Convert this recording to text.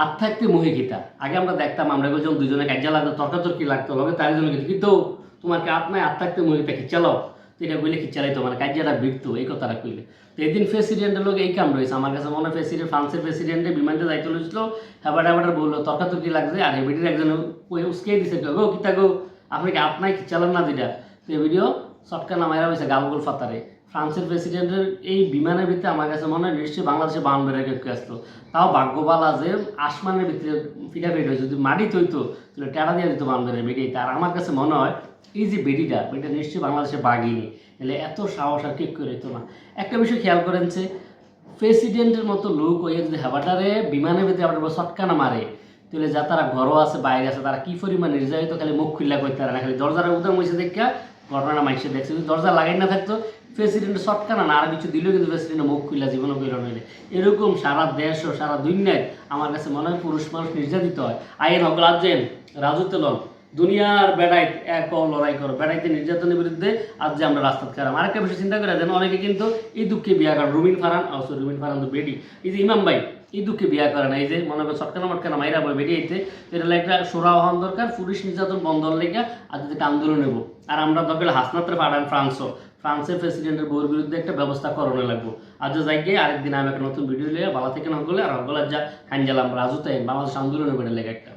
আর থাকতে মহিকিতা আগে আমরা দেখতাম, আমরা যখন দুজনে কাজা লাগতো, তর্কাতর্কি লাগতো, লগে তার জন্য কিন্তু কিন্তু তোমার কি আত্মায় আর থাকতে মহিতা খিচালো তো এটা কইলে খিচালাইতো মানে কাজিয়াটা বিকতো, এই কথাটা কইলে। তো এদিন প্রেসিডেন্টের লোক এই কাম রয়েছে। আমার কাছে মনে প্রেসিডেন্ট, ফ্রান্সের প্রেসিডেন্টে বিমানতে দায়িত্ব লইছিল। হেবার হেবার বলল, তর্কাতর্কি লাগছে। আর হেবিটির একজন উস্কে দিছে, গো কিতা গো, আপনি কি আপনাই খিচালেন না, যেটা? তো ভিডিও শটকা নামাইরা হয়েছে গালগোল ফাতারে। ফ্রান্সের প্রেসিডেন্টের এই বিমানের ভিতরে আমার কাছে মনে হয় নিশ্চয়ই বাংলাদেশে বাউন বেড়ে কেউ আসতো তাও ভাগ্যবালা যে আসমানের ভিতরে ফিটা ফিট হয়েছে, যদি মাটি তৈতো তাহলে টেরা দিয়ে দিত বাউন বেড়ে বেরিয়ে আর আমার কাছে মনে হয় এই যে বেডিটা বেডিটা নিশ্চয়ই বাংলাদেশে বাগিনি তাহলে এত সাহস আর কেক করে না। একটা বিষয় খেয়াল করেন যে, প্রেসিডেন্টের মতো লোক হয়ে যদি হেবাটারে বিমানের ভিতরে আবার শটকানা মারে, তাহলে যা তারা ঘরও আছে, বাইরে আছে, তারা কি পরিমাণ নির্যাতিত, খালি মুখ খুললা করতে পারে না, খালি দরজার উদাম হয়েছে দেখা ঘটনা মানুষের দেখছে। যদি দরজা লাগাই না থাকতো প্রেসিডেন্ট সটকানা না, আর কিছু দিলেও কিন্তু প্রেসিডেন্টের মুখ খুললা জীবনও কইল নইলে এরকম সারা দেশ ও সারা দুনিয়ায় আমার কাছে মনে হয় পুরুষ মানুষ নির্যাতিত হয়। আইন হক রাজ্যেন রাজত্ব লন। দুনিয়ার বেড়াই এক লড়াই করো, বেড়াইতে, নির্যাতনের বিরুদ্ধে আজ যে আমরা রাস্তা খারাপ আরেকটা বিষয় চিন্তা করে দেন অনেকে কিন্তু এই দুঃখে বিয়া করেন, রুমিন ফারান সরি, রুমিন ফারান তো বেডি। এই যে ইমাম ভাই এই দুঃখে বিয়া করে না এই যে মনে করো সটকানা মটকানা মাইরা বই বেরিয়েছে এটা একটা সোরা হওয়ান দরকার, পুলিশ নির্যাতন বন্ধ লেগে আজ যদি আন্দোলন নেব। আর আমরা দরকার হাসনাত্রে পাঠান ফ্রান্সও, ফ্রান্সের প্রেসিডেন্টের বউর বিরুদ্ধে একটা ব্যবস্থা করণে লাগবো। আজ যাই গিয়ে আরেকদিন আমি একটা নতুন ভিডিও লিয়ে বালা থেকে না হলে আর হগলার যা হাঞ্জালাম রাজুতে বাংলাদেশ আন্দোলনে বেড়ে লেগে একটা।